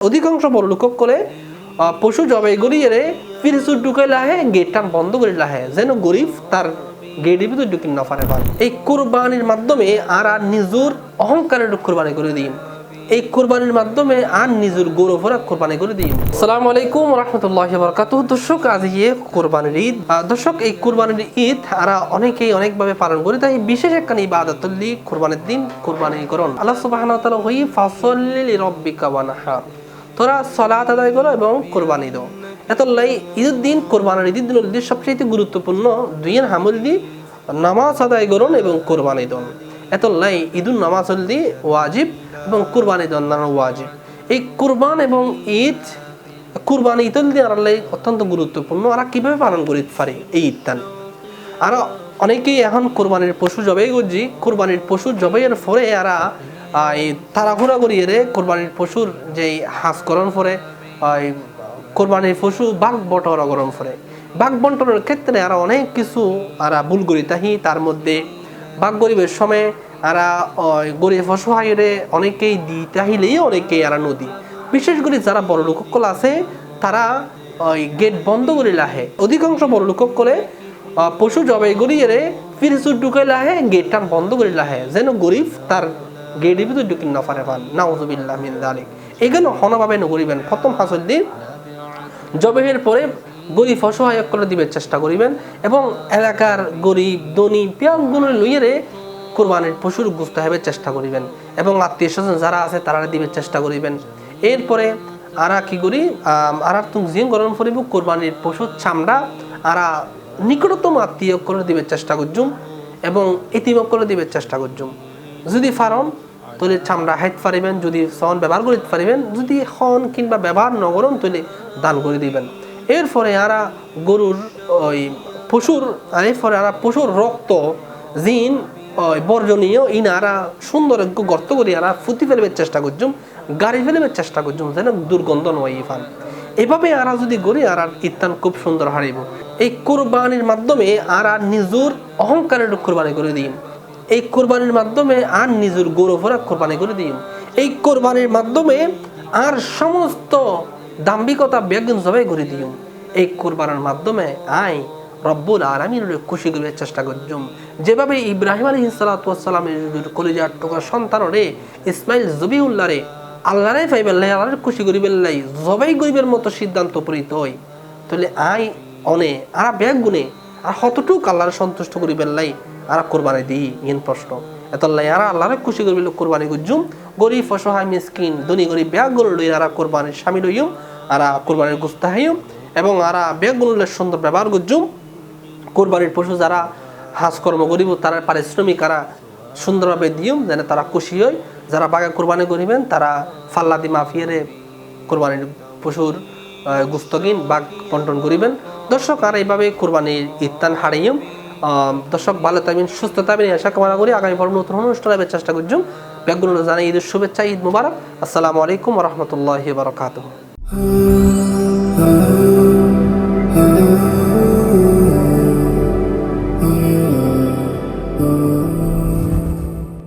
অধিকাংশ বড় লোক করে আহ, পশু জবাই করিয়ে ফিরিসু ঢুকে লাহে গেটটা বন্ধ করে লাহে। যেন গরিব তার গেটের ভিতর ঢুকি না পারে এই কোরবানির মাধ্যমে আর আর নিজের অহংকারের কোরবানি করে দিন এই কোরবানির মাধ্যমে আর নিজের গৌরবরা কোরবানি করে দিন সালাম আলাইকুম রহমতুল্লাহ বরকাত দর্শক আজ ইয়ে কোরবানির ঈদ। দর্শক এই কোরবানির ঈদ আর অনেকেই অনেকভাবে পালন করে তাই বিশেষ একখানি ইবাদত কোরবানির দিন কোরবানি করুন আল্লাহ তাআলা হই ফাসল্লি লিরাব্বিকা ওয়ানহার তোরা সলাত আদায় করো এবং কোরবানি দাও। এত লাই ঈদের দিন কোরবানির ঈদের দিন ঈদের সবচেয়ে গুরুত্বপূর্ণ দুইয়ের হামল দি নামাজ আদায় করুন এবং কোরবানি দন এত লাই ঈদুল নামাজ দি ওয়াজিব এবং কোরবানি দন নানা ওয়াজিব। এই কোরবান এবং ঈদ, কোরবানি ঈদ দিয়ে আর অত্যন্ত গুরুত্বপূর্ণ। আর কীভাবে পালন করি পারি? এই ঈদটান আর অনেকেই এখন কোরবানির পশু জবাই করছি। কোরবানির পশু জবাইয়ের পরে এরা এই তাড়াহুড়া করিয়ে রে, কোরবানির পশুর যে হাঁসকরণ পরে এই কোরবানির পশু বাঘ বটরা গরম পরে বাঘ বন্টনের ক্ষেত্রে আর অনেক কিছু আর ভুল করি তাহি, তার মধ্যে বাঘ গরিবের সময় আরা গরিব অসহায়রে অনেকেই দি তাহিলেই অনেকেই আর নদী। বিশেষ করে যারা বড় লোককল আছে, তারা ওই গেট বন্ধ করে লাহে। অধিকাংশ বড় লোককলে পশু জবাই করিয়ে ফিরিসু ঢুকে লাহে, গেটটা বন্ধ করে লাহে। যেন গরিব তার গেটের ভিতর ঢুকি না পারে পান নাউজুবিল্লাহ মিন যালিক। এখানে হনভাবে নগরিবেন। প্রথম হাসল দিন জবেহের পরে গরিব অসহায় করে দিবে চেষ্টা করিবেন এবং এলাকার গরিব, ধনী পেয়াগুলো লইয়ে কোরবানির পশুর গুস্ত হবে, চেষ্টা করিবেন এবং আত্মীয় স্বজন যারা আছে তারা দিবে চেষ্টা করিবেন। এরপরে আরা কি করি? আর তুমি জিম গরম করিব, কোরবানির পশুর চামড়া আরা নিকটতম আত্মীয় করে দিবে চেষ্টা করছুম এবং ইতিমক করে দিবে চেষ্টা করছুম যদি ফারন, তাহলে চামড়া হাইট পারিবেন যদি সন ব্যবহার করিতে পারিবেন যদি হন কিংবা ব্যবহার নগরন তাহলে দান করে দিবেন। এরপরে আরা গরুর ওই পশুর আর এরপরে আরা পশুর রক্ত, জিন, ওই বর্জনীয় ইনারা সুন্দর গর্ত করি আরা ফুটি ফেলবার চেষ্টা করছুম গাড়ি ফেলবার চেষ্টা করছুম যেন দুর্গন্ধ নয় ইফান এভাবে আরা যদি করি আর আর ইত্যান খুব সুন্দর হারিব। এই কোরবানির মাধ্যমে আর আর নিজের অহংকারের কোরবানি করে দিন। এই কোরবানির মাধ্যমে আর নিজের গৌরবরা কোরবানি করে দিন এই কোরবানির মাধ্যমে আর সমস্ত দাম্ভিকতা বেগুন জবাই করে দিও। এই কোরবানির মাধ্যমে আই রব্বুল আলমিনের খুশি করার চেষ্টা করছুম যেভাবে ইব্রাহিম আলী সালাতামের কলিজার টোকার সন্তান রে ইসমাইল জবিউল্লাহ রে আল্লাহরে ফাইবেল্লাই আল্লাহরে খুশি করিবেল্লাই জবাই গরিবের মতো সিদ্ধান্ত উপনীত হই। তাহলে আই অনে, আর ব্যাগ গুনে আর কতটুক আল্লাহরে সন্তুষ্ট করিবেল্লাই আর কোরবানি দিই ইন প্রশ্ন। এতল্লাই আর আল্লাহরে খুশি করিবেল কোরবানি গুজুম গরিব, অসহায়, মিসকিন, ধনী, গরিব ব্যাগগুলো লই আর কোরবানির সামিল হইম আর কোরবানির গুস্তা হাইম এবং আর ব্যাগগুলো সুন্দর ব্যবহার গুজুম কোরবানির পশু যারা হাঁস কর্ম করিব, তারা পারিশ্রমিক আরা সুন্দরভাবে দিও যেন তারা খুশি হয় যারা বাগে কোরবানি করিবেন, তারা ফাল্লাদি মাফিয়ারে কোরবানির পশুর গুস্তগিন বাঘ বন্টন করিবেন। দর্শক, আর এইভাবে কোরবানির ইত্যান হারাইম দর্শক, ভালো থাকবেন, সুস্থ থাকবেন। আশা কামনা করি আগামী পর্ব নতুন অনুষ্ঠানের চেষ্টা করছুম ব্যাগগুলো জানাই ঈদের শুভেচ্ছা, ঈদ মুবারক। আসসালামু আলাইকুম রহমতুল্লাহ বারকাতুহ।